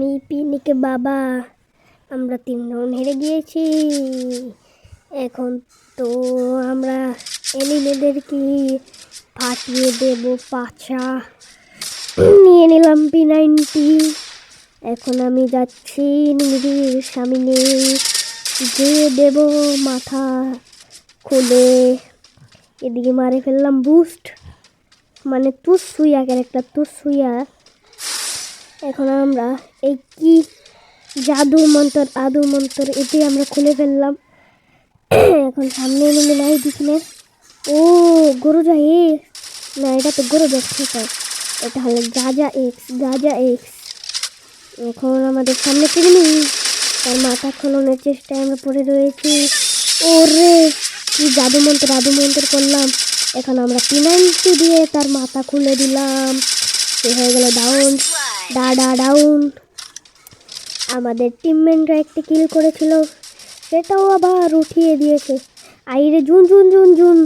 আমি পিনিকে বাবা। আমরা তিন রাউন্ড হেরে গিয়েছি। এখন তো আমরা এনিমেদেরকে ফাটিয়ে দেব পাছা। নিয়ে নিলাম পি নাইনটি এখন আমি যাচ্ছি নিবিড়ির সামনে। যে দেব মাথা খুলে। এদিকে মারে ফেললাম বুস্ট মানে তুস সুইয়া ক্যারেক্টার তুস সুইয়া এখন আমরা এই কি জাদু মন্তর আদু মন্তর এটি আমরা খুলে ফেললাম। এখন সামনে নেমে নাই দিকনে। ও, গরু যা এ না, এটা তো গরু যাচ্ছে স্যার এটা হলো গাজা এক্স গাজা এক্স এখন আমাদের সামনে তিনি তার মাথা খোলানোর চেষ্টায় আমরা পড়ে রয়েছি। ওরে, কি জাদু মন্ত্র আদু মন্ত্র করলাম। এখন আমরা পিনান্টি দিয়ে তার মাথা খুলে দিলাম। সে হয়ে গেল ডাউন ডা ডা ডাউন আমাদের টিমমেটরা একটি কিল করেছিল সেটাও আবার উঠিয়ে দিয়েছে। আইরে জুন জুন জুন জুন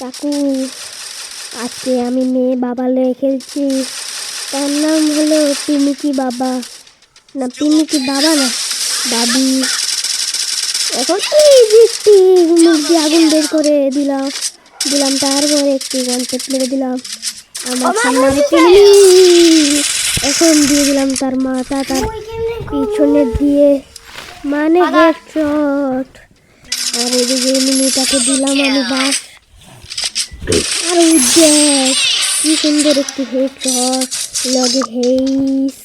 কাকু আজকে আমি মেয়ে বাবা লয়ে খেলছি। তার নাম হলো পিমিকি বাবা। না পিমিকি বাবা না দাদি এখন একটি মুখ দিয়ে আগুন বের করে দিলাম দিলাম তারপরে একটি কনসেপ্ট মেরে দিলাম। আমার সামনে এখন দিয়ে দিলাম তার মাথা, তার পিছনে দিয়ে। মানে হেডশট আর এদিকে মিনিটাকে দিলাম আমি বাস। আর ওই কি সুন্দর একটি হেডশট লগে হেইস।